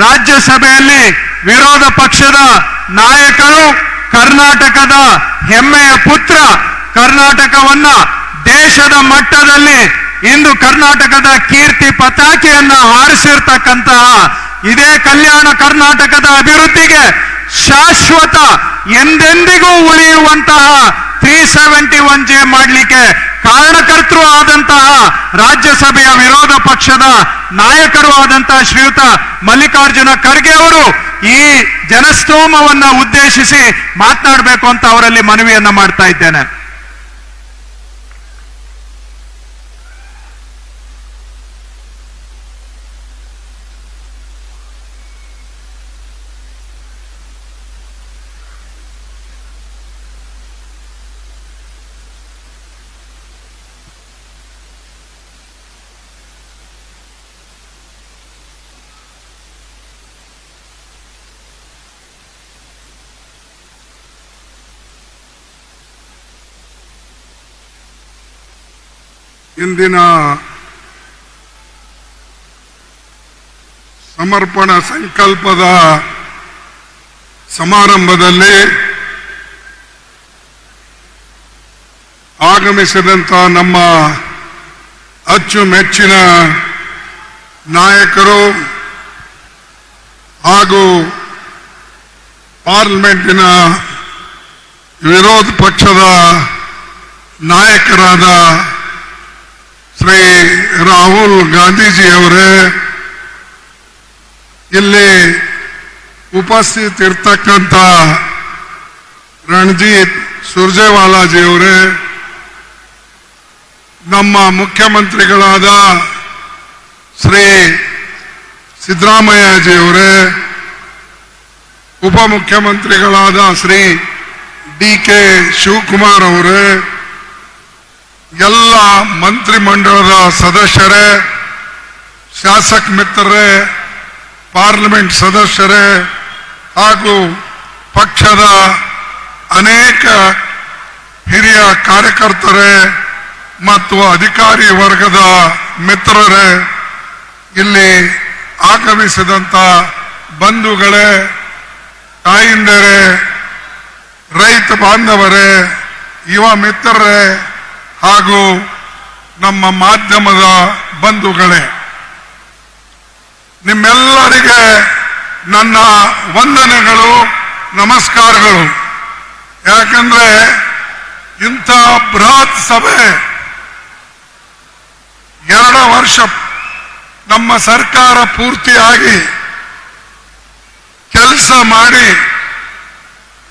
ರಾಜ್ಯಸಭೆಯಲ್ಲಿ ವಿರೋಧ ಪಕ್ಷದ ನಾಯಕರು ಕರ್ನಾಟಕದ ಹೆಮ್ಮೆಯ ಪುತ್ರ. ಕರ್ನಾಟಕವನ್ನ ದೇಶದ ಮಟ್ಟದಲ್ಲಿ ಇಂದು ಕರ್ನಾಟಕದ ಕೀರ್ತಿ ಪತಾಕೆಯನ್ನ ಹಾರಿಸಿರ್ತಕ್ಕಂತಹ ಇದೇ ಕಲ್ಯಾಣ ಕರ್ನಾಟಕದ ಅಭಿವೃದ್ಧಿಗೆ ಶಾಶ್ವತ ಎಂದೆಂದಿಗೂ ಉಳಿಯುವಂತಹ ತ್ರೀ ಸೆವೆಂಟಿ ಒನ್ ಜೆ ಮಾಡಲಿಕ್ಕೆ ಕಾರಣಕರ್ತರು ಆದಂತಹ ರಾಜ್ಯಸಭೆಯ ವಿರೋಧ ಪಕ್ಷದ ನಾಯಕರು ಆದಂತಹ ಶ್ರೀಯುತ ಮಲ್ಲಿಕಾರ್ಜುನ ಖರ್ಗೆ ಅವರು ಈ ಜನಸ್ತೋಮವನ್ನ ಉದ್ದೇಶಿಸಿ ಮಾತನಾಡಬೇಕು ಅಂತ ಅವರಲ್ಲಿ ಮನವಿಯನ್ನ ಮಾಡ್ತಾ ಇದ್ದೇನೆ. ಇಂದಿನ ಸಮರ್ಪಣ ಸಂಕಲ್ಪದ ಸಮಾರಂಭದಲ್ಲಿ ಆಗಮಿಸಿದಂಥ ನಮ್ಮ ಅಚ್ಚುಮೆಚ್ಚಿನ ನಾಯಕರು ಹಾಗೂ ಪಾರ್ಲಿಮೆಂಟಿನ ವಿರೋಧ ಪಕ್ಷದ ನಾಯಕರಾದ ಶ್ರೀ ರಾಹುಲ್ ಗಾಂಧೀಜಿಯವರೇ, ಇಲ್ಲಿ ಉಪಸ್ಥಿತ ಇರ್ತಕ್ಕಂಥ ರಣಜಿತ್ ಸುರ್ಜೇವಾಲಾಜಿಯವರೇ, ನಮ್ಮ ಮುಖ್ಯಮಂತ್ರಿಗಳಾದ ಶ್ರೀ ಸಿದ್ದರಾಮಯ್ಯಜಿಯವರೇ, ಉಪಮುಖ್ಯಮಂತ್ರಿಗಳಾದ ಶ್ರೀ ಡಿ ಕೆ ಶಿವಕುಮಾರ್ ಅವರೇ ಎಲ್ಲ ಮಂತ್ರಿಮಂಡಲದ ಸದಸ್ಯರೇ, ಶಾಸಕ ಮಿತ್ರರೇ, ಪಾರ್ಲಿಮೆಂಟ್ ಸದಸ್ಯರೇ ಹಾಗೂ ಪಕ್ಷದ ಅನೇಕ ಹಿರಿಯ ಕಾರ್ಯಕರ್ತರೇ ಮತ್ತು ಅಧಿಕಾರಿ ವರ್ಗದ ಮಿತ್ರರೇ, ಇಲ್ಲಿ ಆಗಮಿಸಿದಂಥ ಬಂಧುಗಳೇ, ತಾಯಿಂದರೇ, ರೈತ ಬಾಂಧವರೇ, ಯುವ ಮಿತ್ರರೇ ಹಾಗೂ ನಮ್ಮ ಮಾಧ್ಯಮದ ಬಂಧುಗಳೇ, ನಿಮ್ಮೆಲ್ಲರಿಗೆ ನನ್ನ ವಂದನೆಗಳು, ನಮಸ್ಕಾರಗಳು. ಯಾಕಂದ್ರೆ ಇಂಥ ಬೃಹತ್ ಸಭೆ ಎರಡು ವರ್ಷ ನಮ್ಮ ಸರ್ಕಾರ ಪೂರ್ತಿಯಾಗಿ ಕೆಲಸ ಮಾಡಿ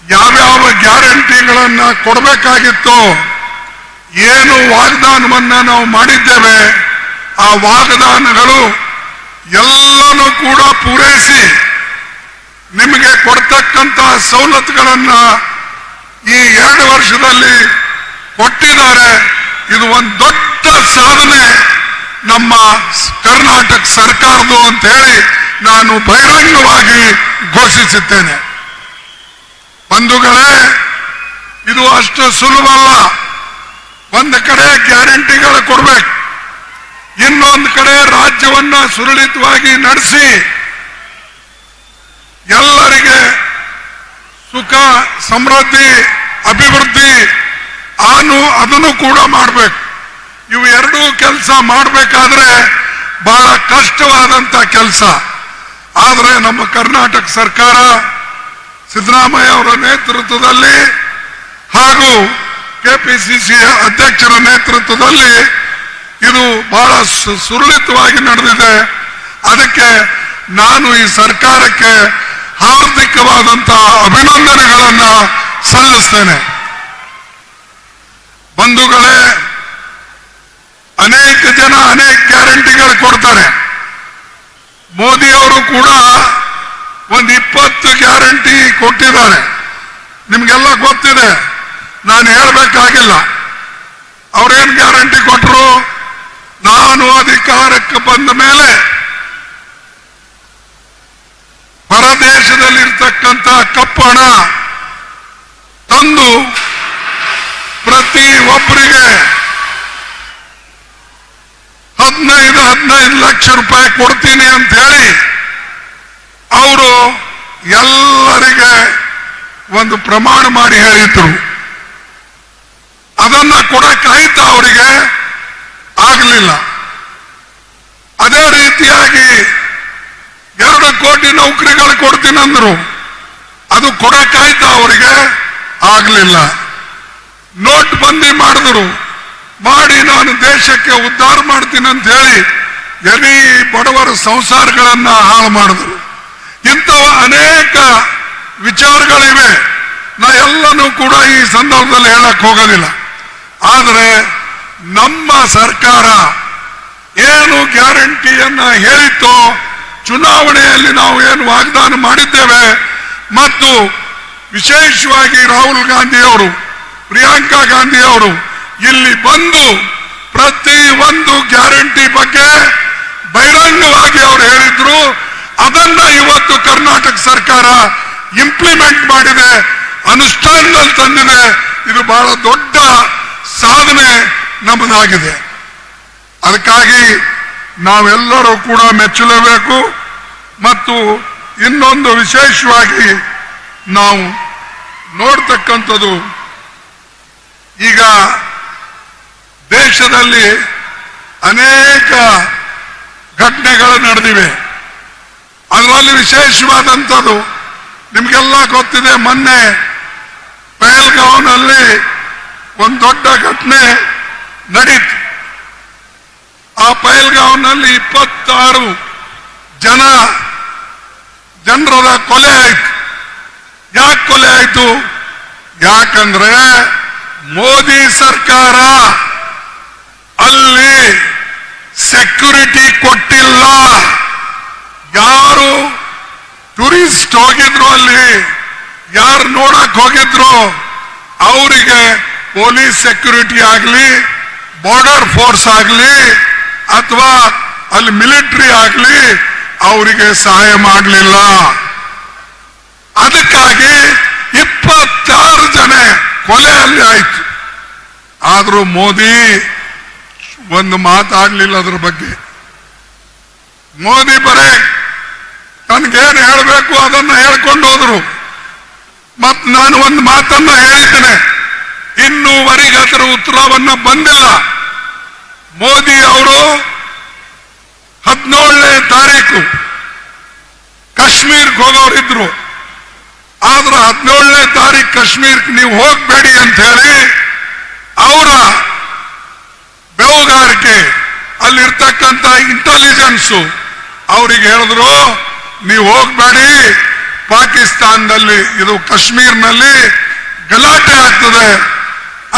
ಯಾವ್ಯಾವ ಗ್ಯಾರಂಟಿಗಳನ್ನು ಕೊಡಬೇಕಾಗಿತ್ತು ಏನು ವಾಗ್ದಾನವನ್ನ ನಾವು ಮಾಡಿದ್ದೇವೆ, ಆ ವಾಗ್ದಾನಗಳು ಎಲ್ಲನೂ ಕೂಡ ಪೂರೈಸಿ ನಿಮಗೆ ಕೊಡ್ತಕ್ಕಂತ ಸವಲತ್ತುಗಳನ್ನ ಈ ಎರಡು ವರ್ಷದಲ್ಲಿ ಕೊಟ್ಟಿದ್ದಾರೆ. ಇದು ಒಂದು ದೊಡ್ಡ ಸಾಧನೆ ನಮ್ಮ ಕರ್ನಾಟಕ ಸರ್ಕಾರದ್ದು ಅಂತ ಹೇಳಿ ನಾನು ಬಹಿರಂಗವಾಗಿ ಘೋಷಿಸುತ್ತೇನೆ. ಬಂಧುಗಳೇ, ಇದು ಅಷ್ಟು ಸುಲಭಲ್ಲ ಒಂದು ಕಡೆ ಗ್ಯಾರಂಟಿಗಳು ಕೊಡ್ಬೇಕು. ಇನ್ನೊಂದು ಕಡೆ ರಾಜ್ಯವನ್ನ ಸುರಳಿತವಾಗಿ ನಡೆಸಿ ಎಲ್ಲರಿಗೆ ಸುಖ, ಸಮೃದ್ಧಿ, ಅಭಿವೃದ್ಧಿ ಆನು ಅದನ್ನು ಕೂಡ ಮಾಡಬೇಕು. ಇವು ಎರಡೂ ಕೆಲಸ ಮಾಡಬೇಕಾದ್ರೆ ಬಹಳ ಕಷ್ಟವಾದಂತ ಕೆಲಸ. ಆದರೆ ನಮ್ಮ ಕರ್ನಾಟಕ ಸರ್ಕಾರ ಸಿದ್ದರಾಮಯ್ಯ ಅವರ ನೇತೃತ್ವದಲ್ಲಿ ಹಾಗೂ ಕೆಪಿಸಿಸಿ ಅಧ್ಯಕ್ಷರ ನೇತೃತ್ವದಲ್ಲಿ ಇದು ಬಹಳ ಸುರಳಿತವಾಗಿ ನಡೆದಿದೆ. ಅದಕ್ಕೆ ನಾನು ಈ ಸರ್ಕಾರಕ್ಕೆ ಹಾರ್ದಿಕವಾದಂತಹ ಅಭಿನಂದನೆಗಳನ್ನ ಸಲ್ಲಿಸ್ತೇನೆ. ಬಂಧುಗಳೇ, ಅನೇಕ ಜನ ಅನೇಕ ಗ್ಯಾರಂಟಿಗಳು ಕೊಡ್ತಾರೆ. ಮೋದಿಯವರು ಕೂಡ ಒಂದು ಇಪ್ಪತ್ತು ಗ್ಯಾರಂಟಿ ಕೊಟ್ಟಿದ್ದಾರೆ. ನಿಮ್ಗೆಲ್ಲ ಗೊತ್ತಿದೆ. ನಾನು ಹೇಳಬೇಕಾಗಿಲ್ಲ. ಅವ್ರೇನ್ ಗ್ಯಾರಂಟಿ ಕೊಟ್ಟರು ನಾನು ಅಧಿಕಾರಕ್ಕೆ ಬಂದ ಮೇಲೆ ಹೊರದೇಶದಲ್ಲಿರ್ತಕ್ಕಂಥ ಕಪ್ಪು ಹಣ ತಂದು ಪ್ರತಿ ಒಬ್ಬರಿಗೆ ಹದಿನೈದು ಹದಿನೈದು ಲಕ್ಷ ರೂಪಾಯಿ ಕೊಡ್ತೀನಿ ಅಂತ ಹೇಳಿ ಅವರು ಎಲ್ಲರಿಗೆ ಒಂದು ಪ್ರಮಾಣ ಮಾಡಿ ಹೇಳಿದ್ರು. ಅದನ್ನ ಕೊಡಕ್ಕಾಯ್ತ ಅವರಿಗೆ ಆಗಲಿಲ್ಲ. ಅದೇ ರೀತಿಯಾಗಿ ಎರಡು ಕೋಟಿ ನೌಕರಿಗಳು ಕೊಡ್ತೀನಂದ್ರು ಅದು ಕೊಡಕ್ಕಾಯ್ತ ಅವರಿಗೆ ಆಗಲಿಲ್ಲ. ನೋಟ್ ಬಂದಿ ಮಾಡಿದ್ರು. ಮಾಡಿ ನಾನು ದೇಶಕ್ಕೆ ಉದ್ಧಾರ ಮಾಡ್ತೀನಿ ಅಂತ ಹೇಳಿ ಎಲ್ಲಿ ಬಡವರ ಸಂಸಾರಗಳನ್ನ ಹಾಳು ಮಾಡಿದ್ರು. ಇಂಥವ ಅನೇಕ ವಿಚಾರಗಳಿವೆ. ನಾ ಎಲ್ಲನೂ ಕೂಡ ಈ ಸಂದರ್ಭದಲ್ಲಿ ಹೇಳಕ್ ಹೋಗೋದಿಲ್ಲ ಆದರೆ ನಮ್ಮ ಸರ್ಕಾರ ಏನು ಗ್ಯಾರಂಟಿಯನ್ನ ಹೇಳಿತ್ತು ಚುನಾವಣೆಯಲ್ಲಿ ನಾವು ಏನು ವಾಗ್ದಾನ ಮಾಡಿದ್ದೇವೆ ಮತ್ತು ವಿಶೇಷವಾಗಿ ರಾಹುಲ್ ಗಾಂಧಿ ಅವರು ಪ್ರಿಯಾಂಕಾ ಗಾಂಧಿ ಅವರು ಇಲ್ಲಿ ಬಂದು ಪ್ರತಿ ಒಂದು ಗ್ಯಾರಂಟಿ ಬಗ್ಗೆ ಬಹಿರಂಗವಾಗಿ ಅವರು ಹೇಳಿದ್ರು. ಅದನ್ನ ಇವತ್ತು ಕರ್ನಾಟಕ ಸರ್ಕಾರ ಇಂಪ್ಲಿಮೆಂಟ್ ಮಾಡಿದೆ. ಅನುಷ್ಠಾನದಲ್ಲಿ ತಂದಿದೆ. ಇದು ಬಹಳ ದೊಡ್ಡ ಸಾಧನೆ ನಮ್ಮದಾಗಿದೆ. ಅದಕ್ಕಾಗಿ ನಾವೆಲ್ಲರೂ ಕೂಡ ಮೆಚ್ಚಲೇಬೇಕು ಮತ್ತು ಇನ್ನೊಂದು ವಿಶೇಷವಾಗಿ ನಾವು ನೋಡ್ತಕ್ಕಂಥದ್ದು ಈಗ ದೇಶದಲ್ಲಿ ಅನೇಕ ಘಟನೆಗಳು ನಡೆದಿವೆ. ಅದರಲ್ಲಿ ವಿಶೇಷವಾದಂಥದ್ದು ನಿಮಗೆಲ್ಲ ಗೊತ್ತಿದೆ, ಮೊನ್ನೆ ಪಹಲ್ಗಾಂವ್ನಲ್ಲಿ ಒಂದು ದೊಡ್ಡ ಘಟನೆ ನಡೀತು. ಆ ಪೈಲ್ಗಾವ್ನಲ್ಲಿ ಇಪ್ಪತ್ತಾರು ಜನ ಜನರ ಕೊಲೆ ಆಯ್ತು. ಯಾಕೆ ಕೊಲೆ ಆಯ್ತು? ಯಾಕಂದ್ರೆ ಮೋದಿ ಸರ್ಕಾರ ಅಲ್ಲಿ ಸೆಕ್ಯೂರಿಟಿ ಕೊಟ್ಟಿಲ್ಲ. ಯಾರು ಟೂರಿಸ್ಟ್ ಹೋಗಿದ್ರು ಅಲ್ಲಿ, ಯಾರು ನೋಡಕ್ ಹೋಗಿದ್ರು, ಅವರಿಗೆ ಪೊಲೀಸ್ ಸೆಕ್ಯೂರಿಟಿ ಆಗಲಿ ಬಾರ್ಡರ್ ಫೋರ್ಸ್ ಆಗಲಿ, ಅಥವಾ ಅಲ್ಲಿ ಮಿಲಿಟರಿ ಆಗಲಿ, ಅವರಿಗೆ ಸಹಾಯ ಮಾಡಲಿಲ್ಲ. ಅದಕ್ಕಾಗಿ ಇಪ್ಪತ್ತಾರು ಜನ ಕೊಲೆ ಅಲ್ಲಿ ಆಯಿತು. ಆದರೂ ಮೋದಿ ಒಂದು ಮಾತಾಡಲಿಲ್ಲ ಅದ್ರ ಬಗ್ಗೆ. ಮೋದಿ ಬರೇ ನನಗೇನು ಹೇಳಬೇಕು ಅದನ್ನು ಹೇಳ್ಕೊಂಡು ಹೋದರು ಮತ್ತು ನಾನು ಒಂದು ಮಾತನ್ನು ಹೇಳಿದ್ದೇನೆ. ಇನ್ನೂವರೆಗೆ ಅದರ ಉತ್ತರವನ್ನ ಬಂದಿಲ್ಲ. ಮೋದಿ ಅವರು ಹದಿನೇಳನೇ ತಾರೀಕು ಕಾಶ್ಮೀರ್ಗೆ ಹೋಗೋರಿದ್ರು ಆದ್ರೆ ಹದಿನೇಳನೇ ತಾರೀಕು ಕಾಶ್ಮೀರ್ಗೆ ನೀವು ಹೋಗ್ಬೇಡಿ ಅಂತ ಹೇಳಿ ಅವರ ಬೆವುಗಾರಿಕೆ ಅಲ್ಲಿರ್ತಕ್ಕಂಥ ಇಂಟೆಲಿಜೆನ್ಸು ಅವರಿಗೆ ಹೇಳಿದ್ರು, ನೀವು ಹೋಗ್ಬೇಡಿ, ಪಾಕಿಸ್ತಾನದಲ್ಲಿ ಇದು ಕಾಶ್ಮೀರ್ನಲ್ಲಿ ಗಲಾಟೆ ಆಗ್ತದೆ.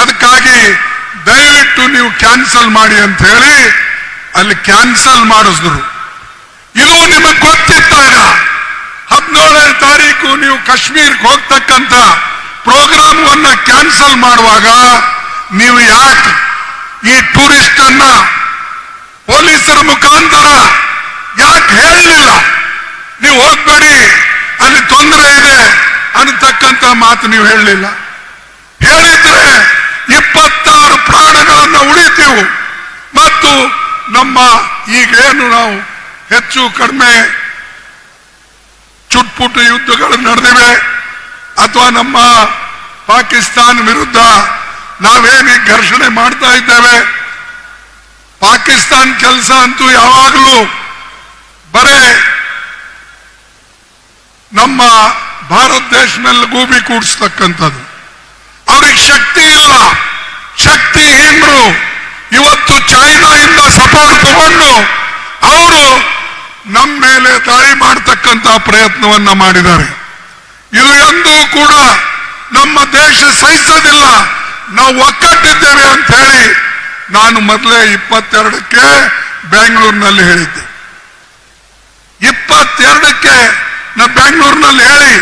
ಅದಕ್ಕಾಗಿ ದಯವಿಟ್ಟು ನೀವು ಕ್ಯಾನ್ಸಲ್ ಮಾಡಿ ಅಂತ ಹೇಳಿ ಅಲ್ಲಿ ಕ್ಯಾನ್ಸಲ್ ಮಾಡಿಸಿದ್ರು. ಇದು ನಿಮಗೆ ಗೊತ್ತಿದ್ದಾಗ ಹದಿನೇಳನೇ ತಾರೀಕು ನೀವು ಕಾಶ್ಮೀರ್ಗೆ ಹೋಗ್ತಕ್ಕಂಥ ಪ್ರೋಗ್ರಾಮ್ ಕ್ಯಾನ್ಸಲ್ ಮಾಡುವಾಗ ನೀವು ಯಾಕೆ ಈ ಟೂರಿಸ್ಟ್ ಅನ್ನ ಪೊಲೀಸರ ಮುಖಾಂತರ ಯಾಕೆ ಹೇಳಲಿಲ್ಲ? ನೀವು ಹೋಗ್ಬೇಡಿ, ಅಲ್ಲಿ ತೊಂದರೆ ಇದೆ ಅನ್ನತಕ್ಕಂಥ ಮಾತು ನೀವು ಹೇಳಲಿಲ್ಲ. ಹೇಳಿದ್ರೆ ಇಪ್ಪತ್ತಾರು ಪ್ರಾಣಗಳನ್ನು ಉಳಿತೀವು. ಮತ್ತು ನಮ್ಮ ಈಗೇನು ನಾವು ಹೆಚ್ಚು ಕಡಿಮೆ ಚುಟ್ಪುಟ್ಟು ಯುದ್ಧಗಳು ನಡೆದಿವೆ. ಅಥವಾ ನಮ್ಮ ಪಾಕಿಸ್ತಾನ ವಿರುದ್ಧ ನಾವೇನು ಘರ್ಷಣೆ ಮಾಡ್ತಾ ಇದ್ದೇವೆ? ಪಾಕಿಸ್ತಾನ ಕೆಲಸ ಅಂತೂ ಯಾವಾಗಲೂ ಬರೇ ನಮ್ಮ ಭಾರತ ದೇಶದಲ್ಲಿ ಗೂಬಿ ಕೂಡಿಸ್ತಕ್ಕಂಥದ್ದು. ಅವ್ರಿಗೆ ಶಕ್ತಿ ಇಲ್ಲ ಶಕ್ತಿ ಹೀನರು ಇವತ್ತು ಚೈನಾದಿಂದ ಸಪೋರ್ಟ್ ತಗೊಂಡು ಅವರು ನಮ್ಮ ಮೇಲೆ ದಾಳಿ ಮಾಡತಕ್ಕಂತ ಪ್ರಯತ್ನವನ್ನ ಮಾಡಿದ್ದಾರೆ. ಇದು ಎಂದೂ ಕೂಡ ನಮ್ಮ ದೇಶ ಸಹಿಸೋದಿಲ್ಲ. ನಾವು ಒಕ್ಕಟ್ಟಿದ್ದೇವೆ ಅಂತ ಹೇಳಿ ನಾನು ಮೊದಲೇ ಇಪ್ಪತ್ತೆರಡಕ್ಕೆ ಬೆಂಗಳೂರಿನಲ್ಲಿ ಹೇಳಿದ್ದೆ. ಇಪ್ಪತ್ತೆರಡಕ್ಕೆ ನಾ ಬೆಂಗಳೂರಿನಲ್ಲಿ ಹೇಳಿ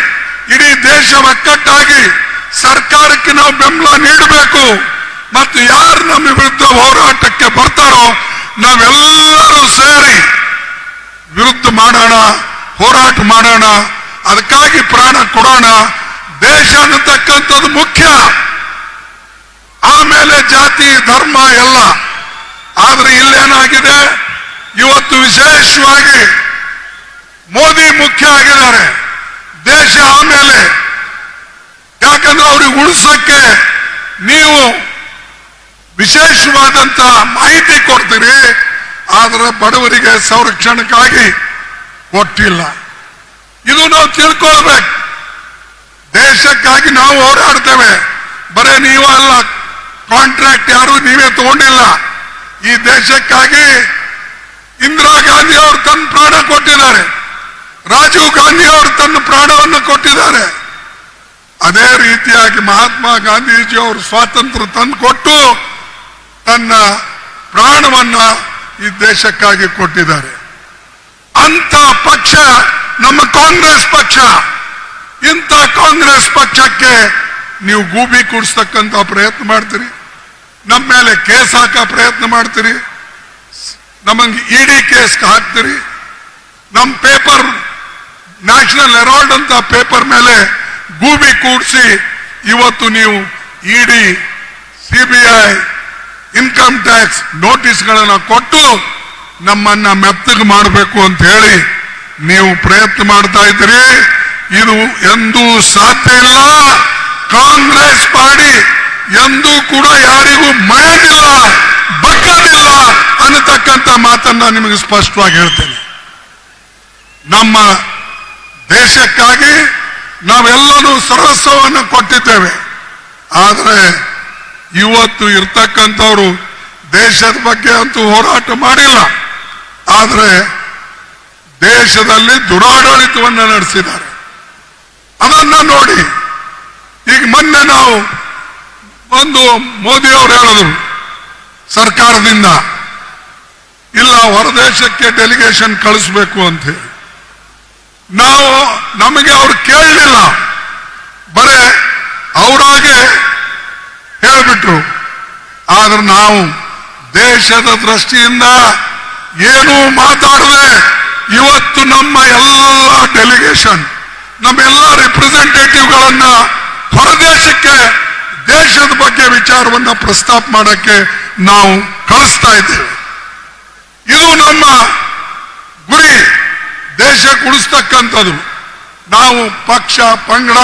ಇಡೀ ದೇಶ ಒಕ್ಕಟ್ಟಾಗಿ ಸರ್ಕಾರಕ್ಕೆ ನಾವು ಬೆಂಬಲ ನೀಡಬೇಕು. ಮತ್ತು ಯಾರು ನಮ್ಮ ವಿರುದ್ಧ ಹೋರಾಟಕ್ಕೆ ಬರ್ತಾರೋ ನಾವೆಲ್ಲರೂ ಸೇರಿ ವಿರುದ್ಧ ಮಾಡೋಣ, ಹೋರಾಟ ಮಾಡೋಣ, ಅದಕ್ಕಾಗಿ ಪ್ರಾಣ ಕೊಡೋಣ. ದೇಶ ಅನ್ನತಕ್ಕಂಥದ್ದು ಮುಖ್ಯ. ಆಮೇಲೆ ಜಾತಿ, ಧರ್ಮ ಎಲ್ಲ. ಆದ್ರೆ ಇಲ್ಲೇನಾಗಿದೆ? ಇವತ್ತು ವಿಶೇಷವಾಗಿ ಮೋದಿ ಮುಖ್ಯ ಆಗಿದ್ದಾರೆ. ದೇಶ ಆಮೇಲೆ ಯಾಕಂದ್ರೆ ಅವ್ರಿಗೆ ಉಳಿಸಕ್ಕೆ ನೀವು ವಿಶೇಷವಾದಂತ ಮಾಹಿತಿ ಕೊಡ್ತೀರಿ, ಆದ್ರೆ ಬಡವರಿಗೆ ಸಂರಕ್ಷಣೆಗಾಗಿ ಕೊಟ್ಟಿಲ್ಲ. ಇದು ನಾವು ತಿಳ್ಕೊಳ್ಬೇಕು. ದೇಶಕ್ಕಾಗಿ ನಾವು ಹೋರಾಡ್ತೇವೆ. ಬರೇ ನೀವು ಅಲ್ಲ ಕಾಂಟ್ರಾಕ್ಟ್ ಯಾರು ನೀವೇ ತಗೊಂಡಿಲ್ಲ. ಈ ದೇಶಕ್ಕಾಗಿ ಇಂದಿರಾ ಗಾಂಧಿ ಅವರು ತನ್ನ ಪ್ರಾಣ ಕೊಟ್ಟಿದ್ದಾರೆ. ರಾಜೀವ್ ಗಾಂಧಿ ಅವರು ತನ್ನ ಪ್ರಾಣವನ್ನು ಕೊಟ್ಟಿದ್ದಾರೆ. ಅದೇ ರೀತಿಯಾಗಿ ಮಹಾತ್ಮ ಗಾಂಧೀಜಿ ಅವರು ಸ್ವಾತಂತ್ರ್ಯ ತಂದುಕೊಟ್ಟು ತನ್ನ ಪ್ರಾಣವನ್ನ ಈ ದೇಶಕ್ಕಾಗಿ ಕೊಟ್ಟಿದ್ದಾರೆ. ಅಂತ ಪಕ್ಷ ನಮ್ಮ ಕಾಂಗ್ರೆಸ್ ಪಕ್ಷ. ಇಂಥ ಕಾಂಗ್ರೆಸ್ ಪಕ್ಷಕ್ಕೆ ನೀವು ಗೂಬಿ ಕೂಡಿಸ್ತಕ್ಕಂತ ಪ್ರಯತ್ನ ಮಾಡ್ತೀರಿ. ನಮ್ಮ ಮೇಲೆ ಕೇಸ್ ಹಾಕ ಪ್ರಯತ್ನ ಮಾಡ್ತೀರಿ. ನಮಗೆ ಇಡಿ ಕೇಸ್ ಹಾಕ್ತೀರಿ. ನಮ್ಮ ಪೇಪರ್ ನ್ಯಾಷನಲ್ ಹೆರಾಲ್ಡ್ ಅಂತ ಪೇಪರ್ ಮೇಲೆ ಗೂಬಿ ಕೂಡಿಸಿ ಇವತ್ತು ನೀವು ಇಡಿ ಸಿಬಿಐ ಇನ್ಕಮ್ ಟ್ಯಾಕ್ಸ್ ನೋಟಿಸ್ಗಳನ್ನ ಕೊಟ್ಟು ನಮ್ಮನ್ನ ಮೆತ್ತಗೆ ಮಾಡಬೇಕು ಅಂತ ಹೇಳಿ ನೀವು ಪ್ರಯತ್ನ ಮಾಡ್ತಾ ಇದ್ದೀರಿ. ಇದು ಎಂದೂ ಸಾಧ್ಯ ಇಲ್ಲ. ಕಾಂಗ್ರೆಸ್ ಪಾರ್ಟಿ ಎಂದೂ ಕೂಡ ಯಾರಿಗೂ ಮಣಿಯೋದಿಲ್ಲ ಬಗ್ಗದಿಲ್ಲ ಅನ್ನತಕ್ಕಂಥ ಮಾತನ್ನ ನಿಮಗೆ ಸ್ಪಷ್ಟವಾಗಿ ಹೇಳ್ತೇನೆ. ನಮ್ಮ ದೇಶಕ್ಕಾಗಿ ನಾವೆಲ್ಲರೂ ಸರ್ವಸ್ವವನ್ನು ಕೊಟ್ಟಿದ್ದೇವೆ. ಆದರೆ ಇವತ್ತು ಇರ್ತಕ್ಕಂಥವ್ರು ದೇಶದ ಬಗ್ಗೆ ಅಂತೂ ಹೋರಾಟ ಮಾಡಿಲ್ಲ. ಆದರೆ ದೇಶದಲ್ಲಿ ದುರಾಡಳಿತವನ್ನು ನಡೆಸಿದ್ದಾರೆ. ಅದನ್ನ ನೋಡಿ ಈಗ ಮೊನ್ನೆ ನಾವು ಒಂದು ಮೋದಿ ಅವರು ಹೇಳಿದ್ರು, ಸರ್ಕಾರದಿಂದ, ಇಲ್ಲ ಹೊರದೇಶಕ್ಕೆ ಡೆಲಿಗೇಷನ್ ಕಳಿಸ್ಬೇಕು ಅಂತ ಹೇಳಿ. ನಾವು ನಮಗೆ ಅವ್ರು ಕೇಳಲಿಲ್ಲ ಬರೇ ಅವರಾಗೆ ಹೇಳಿಬಿಟ್ರು. ಆದ್ರೆ ನಾವು ದೇಶದ ದೃಷ್ಟಿಯಿಂದ ಏನೂ ಮಾತಾಡದೆ ಇವತ್ತು ನಮ್ಮ ಎಲ್ಲ ಡೆಲಿಗೇಷನ್ ನಮ್ಮೆಲ್ಲ ರಿಪ್ರೆಸೆಂಟೇಟಿವ್ಗಳನ್ನ ಹೊರದೇಶಕ್ಕೆ, ದೇಶದ ಬಗ್ಗೆ ವಿಚಾರವನ್ನ ಪ್ರಸ್ತಾಪ ಮಾಡಕ್ಕೆ ನಾವು ಕಳಿಸ್ತಾ ಇದ್ದೇವೆ. ಇದು ನಮ್ಮ ಗುರಿ. ದೇಶ ಉಳಿಸ್ತಕ್ಕಂಥದ್ದು ನಾವು ಪಕ್ಷ, ಪಂಗಡ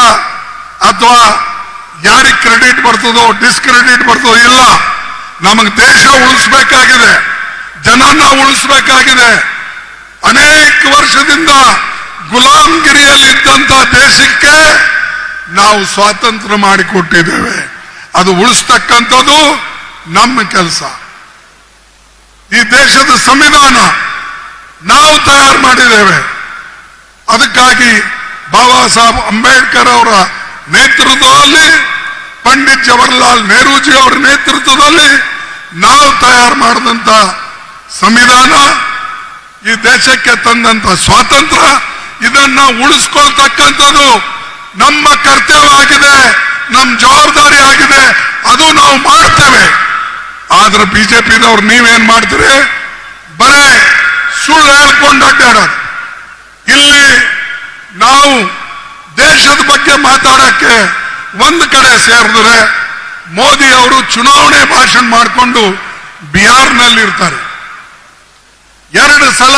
ಅಥವಾ ಯಾರಿಗೆ ಕ್ರೆಡಿಟ್ ಬರ್ತದೋ ಡಿಸ್ಕ್ರೆಡಿಟ್ ಬರ್ತದೋ, ಇಲ್ಲ. ನಮಗೆ ದೇಶ ಉಳಿಸ್ಬೇಕಾಗಿದೆ. ಜನನ ಉಳಿಸ್ಬೇಕಾಗಿದೆ. ಅನೇಕ ವರ್ಷದಿಂದ ಗುಲಾಮಗಿರಿಯಲ್ಲಿದ್ದಂತ ದೇಶಕ್ಕೆ ನಾವು ಸ್ವಾತಂತ್ರ್ಯ ಮಾಡಿಕೊಟ್ಟಿದ್ದೇವೆ. ಅದು ಉಳಿಸ್ತಕ್ಕಂಥದ್ದು ನಮ್ಮ ಕೆಲಸ. ಈ ದೇಶದ ಸಂವಿಧಾನ ನಾವು ತಯಾರು ಮಾಡಿದ್ದೇವೆ. ಅದಕ್ಕಾಗಿ ಬಾಬಾ ಸಾಹೇಬ್ ಅಂಬೇಡ್ಕರ್ ಅವರ ನೇತೃತ್ವದಲ್ಲಿ, ಪಂಡಿತ್ ಜವಹರ್ಲಾಲ್ ನೆಹರೂಜಿ ಅವರ ನೇತೃತ್ವದಲ್ಲಿ ನಾವು ತಯಾರು ಮಾಡಿದಂತ ಸಂವಿಧಾನ, ಈ ದೇಶಕ್ಕೆ ತಂದಂತ ಸ್ವಾತಂತ್ರ್ಯ, ಇದನ್ನ ಉಳಿಸ್ಕೊಳ್ತಕ್ಕಂಥದ್ದು ನಮ್ಮ ಕರ್ತವ್ಯ ಆಗಿದೆ ನಮ್ಮ ಜವಾಬ್ದಾರಿ ಆಗಿದೆ, ಅದು ನಾವು ಮಾಡ್ತೇವೆ ಆದ್ರೆ ಬಿಜೆಪಿದವ್ರು ನೀವೇನ್ ಮಾಡ್ತೀರಿ? ಬರೇ ಸುಳ್ಳು ಹೇಳ್ಕೊಂಡು ಇಲ್ಲಿ ನಾವು ದೇಶದ ಬಗ್ಗೆ ಮಾತಾಡಕ್ಕೆ ಒಂದು ಕಡೆ ಸೇರಿದ್ರೆ ಮೋದಿ ಅವರು ಚುನಾವಣೆ ಭಾಷಣ ಮಾಡಿಕೊಂಡು ಬಿಹಾರ್ನಲ್ಲಿ ಇರ್ತಾರೆ. ಎರಡು ಸಲ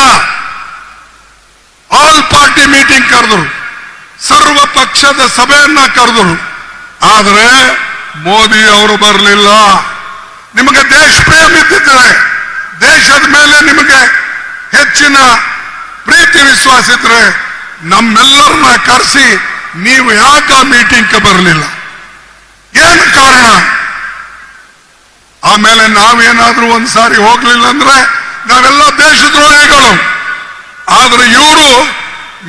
ಆಲ್ ಪಾರ್ಟಿ ಮೀಟಿಂಗ್ ಕರೆದರು. ಸರ್ವ ಪಕ್ಷದ ಸಭೆಯನ್ನ ಕರೆದರು. ಆದರೆ ಮೋದಿ ಅವರು ಬರಲಿಲ್ಲ. ನಿಮಗೆ ದೇಶ ಪ್ರೇಮ ಇದ್ದಿದ್ರೆ ದೇಶದ ಮೇಲೆ ನಿಮಗೆ ಹೆಚ್ಚಿನ ಪ್ರೀತಿ ವಿಶ್ವಾಸ ಇದ್ರೆ ನಮ್ಮೆಲ್ಲರನ್ನ ಕರೆಸಿ ನೀವು ಯಾಕೆ ಆ ಮೀಟಿಂಗ್ಗೆ ಬರಲಿಲ್ಲ? ಏನು ಕಾರಣ? ಆಮೇಲೆ ನಾವೇನಾದ್ರೂ ಒಂದ್ಸಾರಿ ಹೋಗ್ಲಿಲ್ಲ ಅಂದ್ರೆ ನಾವೆಲ್ಲ ದೇಶದ್ರೋಹಿಗಳು. ಆದ್ರೆ ಇವರು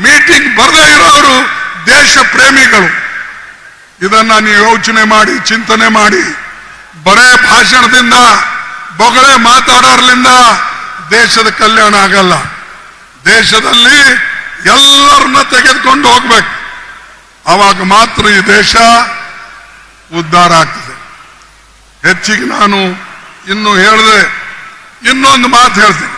ಮೀಟಿಂಗ್ ಬರದೇ ಇರೋರು ದೇಶ ಪ್ರೇಮಿಗಳು. ಇದನ್ನ ನೀವು ಯೋಚನೆ ಮಾಡಿ, ಚಿಂತನೆ ಮಾಡಿ, ಬರೇ ಭಾಷಣದಿಂದ, ಬೊಗಳೆ ಮಾತಾಡೋರ್ಲಿಂದ ದೇಶದ ಕಲ್ಯಾಣ ಆಗಲ್ಲ. ದೇಶದಲ್ಲಿ ಎಲ್ಲರನ್ನ ತೆಗೆದುಕೊಂಡು ಹೋಗ್ಬೇಕು. ಅವಾಗ ಮಾತ್ರ ಈ ದೇಶ ಉದ್ಧಾರ ಆಗ್ತದೆ. ಹೆಚ್ಚಿಗೆ ನಾನು ಇನ್ನು ಹೇಳಿದೆ, ಇನ್ನೊಂದು ಮಾತು ಹೇಳ್ತೀನಿ.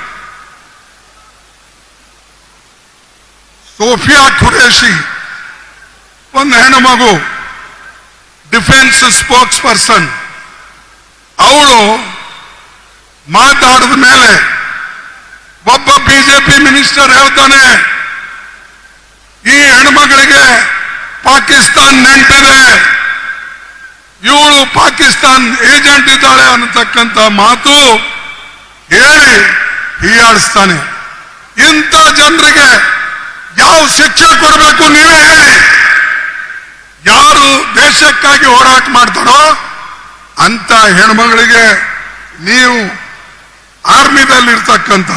ಸೋಫಿಯಾ ಖುರೇಶಿ ಒಂದು ಹೆಣ್ಣು ಮಗು ಡಿಫೆನ್ಸ್ ಸ್ಪೋಕ್ಸ್ ಪರ್ಸನ್. ಅವಳು ಮಾತಾಡಿದ ಮೇಲೆ ಒಬ್ಬ ಬಿಜೆಪಿ ಮಿನಿಸ್ಟರ್ ಹೇಳ್ತಾನೆ, ಈ ಹೆಣ್ಮಗಳಿಗೆ ಪಾಕಿಸ್ತಾನ್ ನೆಂಟಿದೆ ಇವಳು ಪಾಕಿಸ್ತಾನ್ ಏಜೆಂಟ್ ಇದ್ದಾಳೆ ಅನ್ನತಕ್ಕಂಥ ಮಾತು ಹೇಳಿ ಹೀಯಾಳಿಸ್ತಾನೆ. ಇಂಥ ಜನರಿಗೆ ಯಾವ ಶಿಕ್ಷೆ ಕೊಡಬೇಕು ನೀವೇ ಹೇಳಿ. ಯಾರು ದೇಶಕ್ಕಾಗಿ ಹೋರಾಟ ಮಾಡ್ತಾರೋ ಅಂತ ಹೆಣ್ಮಗಳಿಗೆ ನೀವು ಆರ್ಮಿದಲ್ಲಿರ್ತಕ್ಕಂಥ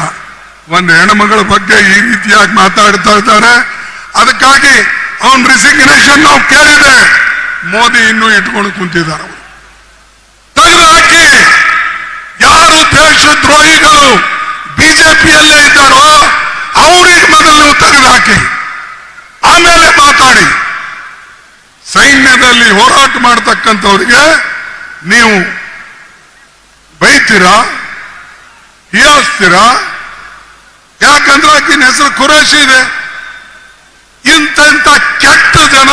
ಒಂದು ಹೆಣ್ಮಗಳ ಬಗ್ಗೆ ಈ ರೀತಿಯಾಗಿ ಮಾತಾಡ್ತಾ ಇದ್ದಾರೆ. ಅದಕ್ಕಾಗಿ ಅವನ್ ರಿಸಿಗ್ನೇಷನ್ ನಾವು ಕೇಳಿದೆ ಮೋದಿ ಇನ್ನೂ ಇಟ್ಕೊಂಡು ಕುಂತಿದ್ದಾರೆ ಅವರು. ಹಾಕಿ ಯಾರು ದೇಶದ್ರೋಹಿಗಳು ಬಿಜೆಪಿಯಲ್ಲೇ ಇದ್ದಾರೋ ಅವ್ರಿಗೆ ಮೊದಲು ತೆಗೆದು ಹಾಕಿ. ಆಮೇಲೆ ಮಾತಾಡಿ. ಸೈನ್ಯದಲ್ಲಿ ಹೋರಾಟ ಮಾಡತಕ್ಕಂಥವ್ರಿಗೆ ನೀವು ಬೈತೀರಾ ಹೀಯಾಸ್ತೀರಾ ಆಕಿನ ಹೆಸರು ಖುರೇಶಿ ಇದೆ. ಇಂತ ಕೆಟ್ಟ ಜನ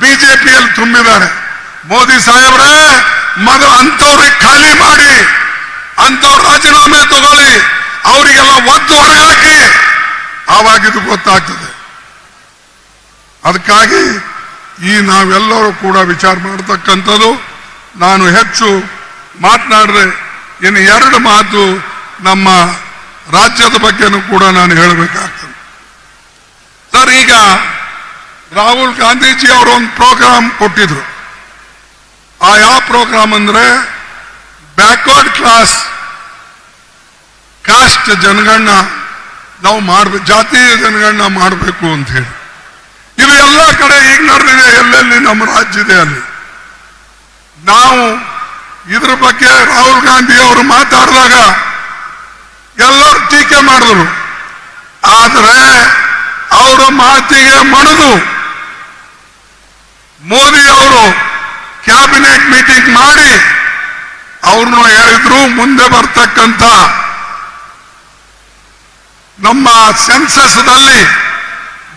ಬಿಜೆಪಿಯಲ್ಲಿ ತುಂಬಿದ್ದಾರೆ. ಮೋದಿ ಸಾಹೇಬ್ರೆ ಮದು ಅಂತವ್ರೆ ಖಾಲಿ ಮಾಡಿ ಅಂತವ್ರ ರಾಜೀನಾಮೆ ತಗೊಳ್ಳಿ, ಅವರಿಗೆಲ್ಲ ಒದ್ದು ಹೊರಗಾಕಿ ಆವಾಗಿದ್ದು ಗೊತ್ತಾಗ್ತದೆ. ಅದಕ್ಕಾಗಿ ಈ ನಾವೆಲ್ಲರೂ ಕೂಡ ವಿಚಾರ ಮಾಡತಕ್ಕಂಥದ್ದು, ನಾನು ಹೆಚ್ಚು ಮಾತನಾಡಿದ್ರೆ ಇನ್ನು ಎರಡು ಮಾತು ನಮ್ಮ ರಾಜ್ಯದ ಬಗ್ಗೆನೂ ಕೂಡ ನಾನು ಹೇಳಬೇಕಾಗ್ತದೆ. ಸರ್, ಈಗ ರಾಹುಲ್ ಗಾಂಧೀಜಿ ಅವರು ಒಂದು ಪ್ರೋಗ್ರಾಮ್ ಕೊಟ್ಟಿದ್ರು. ಆ ಯಾವ ಪ್ರೋಗ್ರಾಮ್ ಅಂದ್ರೆ ಬ್ಯಾಕ್ವರ್ಡ್ ಕ್ಲಾಸ್ ಕಾಸ್ಟ್ ಜನಗಣನ ನಾವು ಮಾಡ್ಬೇಕು ಜಾತಿ ಜನಗಣನ ಮಾಡಬೇಕು ಅಂತ ಹೇಳಿ. ಇದು ಎಲ್ಲ ಕಡೆ ಈಗ ನಡೆದಿದೆ, ಎಲ್ಲೆಲ್ಲಿ ನಮ್ಮ ರಾಜ್ಯ ಇದೆ ಅಲ್ಲಿ. ನಾವು ಇದ್ರ ಬಗ್ಗೆ ರಾಹುಲ್ ಗಾಂಧಿ ಅವರು ಮಾತಾಡಿದಾಗ ಎಲ್ಲರೂ ಟೀಕೆ ಮಾಡಿದ್ರು. ಆದರೆ ಅವರ ಮಾತಿಗೆ ಮಣಿದು. ಮೋದಿ ಅವರು ಕ್ಯಾಬಿನೆಟ್ ಮೀಟಿಂಗ್ ಮಾಡಿ ಅವ್ರನ್ನು ಹೇಳಿದ್ರು ಮುಂದೆ ಬರ್ತಕ್ಕಂಥ ನಮ್ಮ ಸೆನ್ಸಸ್ನಲ್ಲಿ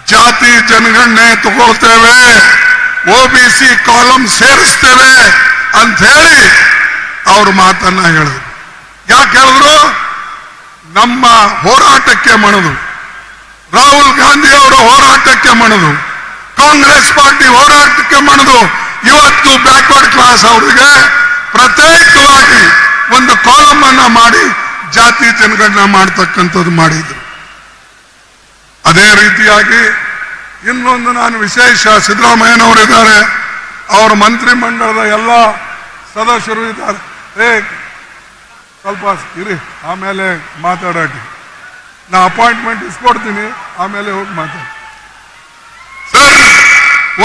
ಜಾತಿ ಜನಗಣನೆ ತಗೊಳ್ತೇವೆ, ಒ ಬಿ ಸಿ ಕಾಲಮ್ ಸೇರಿಸ್ತೇವೆ ಅಂತ ಹೇಳಿ ಅವ್ರ ಮಾತನ್ನ ಹೇಳಿದ್ರು. ಯಾಕೆ ಹೇಳಿದ್ರು? ನಮ್ಮ ಹೋರಾಟಕ್ಕೆ ಮಣದು. ರಾಹುಲ್ ಗಾಂಧಿ ಅವರ ಹೋರಾಟಕ್ಕೆ ಮಣದು. ಕಾಂಗ್ರೆಸ್ ಪಾರ್ಟಿ ಹೋರಾಟಕ್ಕೆ ಮಣದು. ಇವತ್ತು ಬ್ಯಾಕ್ವರ್ಡ್ ಕ್ಲಾಸ್ ಅವರಿಗೆ ಪ್ರತ್ಯೇಕವಾಗಿ ಒಂದು ಕಾಲಮ್ ಅನ್ನ ಮಾಡಿ ಜಾತಿ ಜನಗಣನ ಮಾಡ್ತಕ್ಕಂಥದ್ದು ಮಾಡಿದ್ರು. ಅದೇ ರೀತಿಯಾಗಿ ಇನ್ನೊಂದು ನಾನು ವಿಶೇಷ ಸಿದ್ದರಾಮಯ್ಯನವರಿದ್ದಾರೆ. ಅವರ ಮಂತ್ರಿಮಂಡಲದ ಎಲ್ಲ ಸದಸ್ಯರು ಇದ್ದಾರೆ. ಸ್ವಲ್ಪ ಇರಿ, ಆಮೇಲೆ ಮಾತಾಡೋಟಿ ನಾ ಅಪಾಯಿಂಟ್ಮೆಂಟ್ ಇಸ್ಕೊಡ್ತೀನಿ, ಆಮೇಲೆ ಹೋಗಿ ಮಾತಾಡಿ. ಸರ್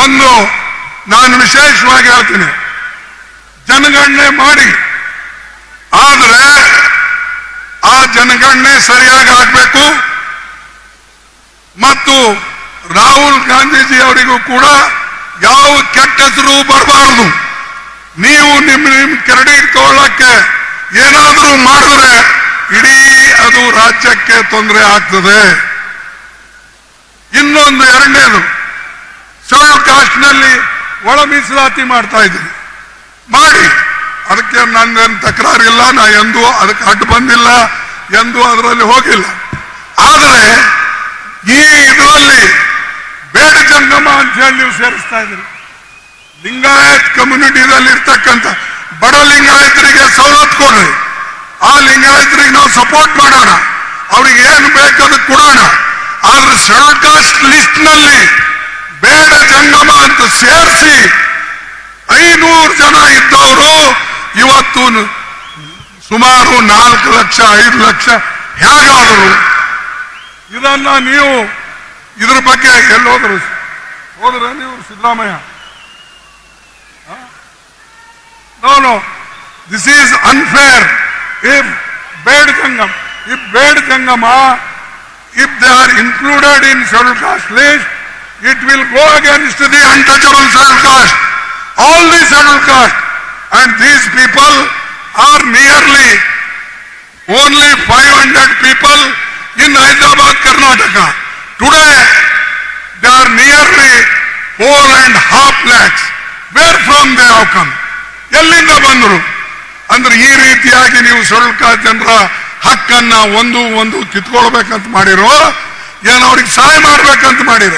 ಒಂದು ನಾನು ವಿಶೇಷವಾಗಿ ಹೇಳ್ತೀನಿ. ಜನಗಣನೆ ಮಾಡಿ. ಆದರೆ ಆ ಜನಗಣನೆ ಸರಿಯಾಗಿ ಆಗಬೇಕು. ಮತ್ತು ರಾಹುಲ್ ಗಾಂಧೀಜಿ ಅವರಿಗೂ ಕೂಡ ಯಾವ ಕೆಟ್ಟ ಹೆಸರು ಬರಬಾರದು. ನೀವು ನಿಮ್ಮ ನಿಮ್ಮ ಕ್ರೆಡಿಟ್ ತಗೊಳ್ಳಕ್ಕೆ ಏನಾದರೂ ಮಾಡಿದ್ರೆ ಇಡೀ ಅದು ರಾಜ್ಯಕ್ಕೆ ತೊಂದರೆ ಆಗ್ತದೆ. ಇನ್ನೊಂದು ಎರಡನೇದು ಶೆಡ್ಯೂಲ್ ಕಾಸ್ಟ್ನಲ್ಲಿ ಒಳ ಮೀಸಲಾತಿ ಮಾಡ್ತಾ ಇದ್ದೀನಿ. ಮಾಡಿ, ಅದಕ್ಕೆ ನನ್ನ ತಕರಾರು ಇಲ್ಲ ನಾ ಎಂದೂ ಅದಕ್ಕೆ ಅಡ್ಡು ಬಂದಿಲ್ಲ, ಎಂದೂ ಅದರಲ್ಲಿ ಹೋಗಿಲ್ಲ. ಆದರೆ ಈ ಇದರಲ್ಲಿ ಬೇಡ ಜಂಗಮ ಅಂತ ಹೇಳಿ ನೀವು ಸೇರಿಸ್ತಾ ಇದ್ದೀರಿ. ಲಿಂಗಾಯತ್ ಕಮ್ಯುನಿಟಿದಲ್ಲಿ ಇರ್ತಕ್ಕಂಥ ಬಡ ಲಿಂಗಾಯತರಿಗೆ ಸವಲತ್ತು ಕೊಡ್ರಿ. ಆ ಲಿಂಗಾಯತರಿಗೆ ನಾವು ಸಪೋರ್ಟ್ ಮಾಡೋಣ. ಅವ್ರಿಗೆ ಏನು ಅದು ಕೊಡೋಣ. ಆದ್ರೆ ಶೆಡ್ಯೂಲ್ ಕಾಸ್ಟ್ ಲಿಸ್ಟ್ನಲ್ಲಿ ಬೇಡ ಜಂಗಮ ಅಂತ ಸೇರಿಸಿ ಐನೂರು ಜನ ಇದ್ದವರು ಇವತ್ತು ಸುಮಾರು ನಾಲ್ಕು ಲಕ್ಷ, ಐದು ಲಕ್ಷ ಹೇಗಾದರು? ಇದನ್ನ ನೀವು ಇದ್ರ ಬಗ್ಗೆ ಎಲ್ಲೋದ್ರು. ಹೋದ್ರ ನೀವು Siddaramaiah? No, This is unfair. If bad if bad if they are included in Sharul list, it will go against the untouchable Sharul. All the Sharul. And these people are merely only 500 people in Hyderabad, Karnataka. Today, there are nearly four and half lakhs. Where from they have come? ಎಲ್ಲಿಂದ ಬಂದರು? ಅಂದ್ರೆ ಈ ರೀತಿಯಾಗಿ ನೀವು ಸ್ವಲ್ಪ ಜನರ ಹಕ್ಕನ್ನ ಒಂದು ಒಂದು ಕಿತ್ಕೊಳ್ಬೇಕಂತ ಮಾಡಿರೋ, ಏನು ಅವ್ರಿಗೆ ಸಹಾಯ ಮಾಡ್ಬೇಕಂತ ಮಾಡಿರ?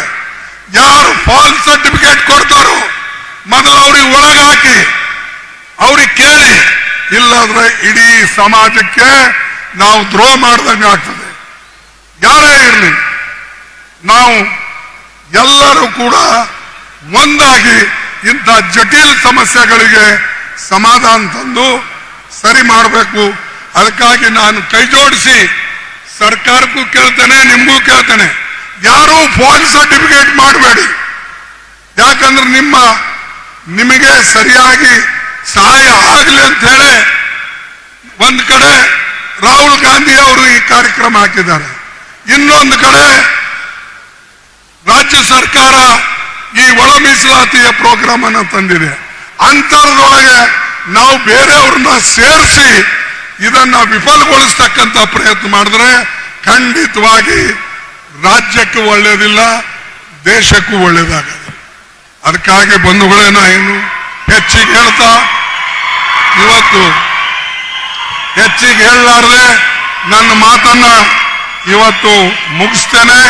ಯಾರು ಫಾಲ್ಸ್ ಸರ್ಟಿಫಿಕೇಟ್ ಕೊಡ್ತಾರೋ, ಮೊದಲು ಅವ್ರಿಗೆ ಒಳಗೆ ಹಾಕಿ, ಅವ್ರಿಗೆ ಕೇಳಿ. ಇಲ್ಲಾದ್ರೆ ಇಡೀ ಸಮಾಜಕ್ಕೆ ನಾವು ದ್ರೋಹ ಮಾಡ್ದಂಗೆ ಆಗ್ತದೆ. ಯಾರೇ ಇರಲಿ, ನಾವು ಎಲ್ಲರೂ ಕೂಡ ಒಂದಾಗಿ ಇಂಥ ಜಟಿಲ್ ಸಮಸ್ಯೆಗಳಿಗೆ ಸಮಾಧಾನ ತಂದು ಸರಿ ಮಾಡಬೇಕು. ಅದಕ್ಕಾಗಿ ನಾನು ಕೈ ಜೋಡಿಸಿ ಸರ್ಕಾರಕ್ಕೂ ಕೇಳ್ತೇನೆ, ನಿಮಗೂ ಕೇಳ್ತೇನೆ. ಯಾರು ಫೋನ್ ಸರ್ಟಿಫಿಕೇಟ್ ಮಾಡಬೇಡಿ. ಯಾಕಂದ್ರೆ ನಿಮ್ಮ, ನಿಮಗೆ ಸರಿಯಾಗಿ ಸಹಾಯ ಆಗಲಿ ಅಂತ ಹೇಳಿ ಒಂದು ಕಡೆ ರಾಹುಲ್ ಗಾಂಧಿ ಅವರು ಈ ಕಾರ್ಯಕ್ರಮ ಹಾಕಿದ್ದಾರೆ. ಇನ್ನೊಂದು ಕಡೆ ರಾಜ್ಯ ಸರ್ಕಾರ ಈ ಒಳ ಮೀಸಲಾತಿಯ ಪ್ರೋಗ್ರಾಮ್ ಅನ್ನು ತಂದಿದೆ. ಅಂತರದೊಳಗೆ ನಾವು ಬೇರೆಯವ್ರನ್ನ ಸೇರಿಸಿ ಇದನ್ನ ವಿಫಲಗೊಳಿಸ್ತಕ್ಕಂಥ ಪ್ರಯತ್ನ ಮಾಡಿದ್ರೆ ಖಂಡಿತವಾಗಿ ರಾಜ್ಯಕ್ಕೂ ಒಳ್ಳೇದಿಲ್ಲ, ದೇಶಕ್ಕೂ ಒಳ್ಳೇದಾಗಲ್ಲ ಅದಕ್ಕಾಗಿ ಬಂಧುಗಳೇ, ನಾ ಏನು ಹೆಚ್ಚಿಗೆ ಹೇಳ್ತಾ, ಇವತ್ತು ಹೆಚ್ಚಿಗೆ ಹೇಳಲಾರ್ದೆ ನನ್ನ ಮಾತನ್ನ ಇವತ್ತು ಮುಗಿಸ್ತೇನೆ.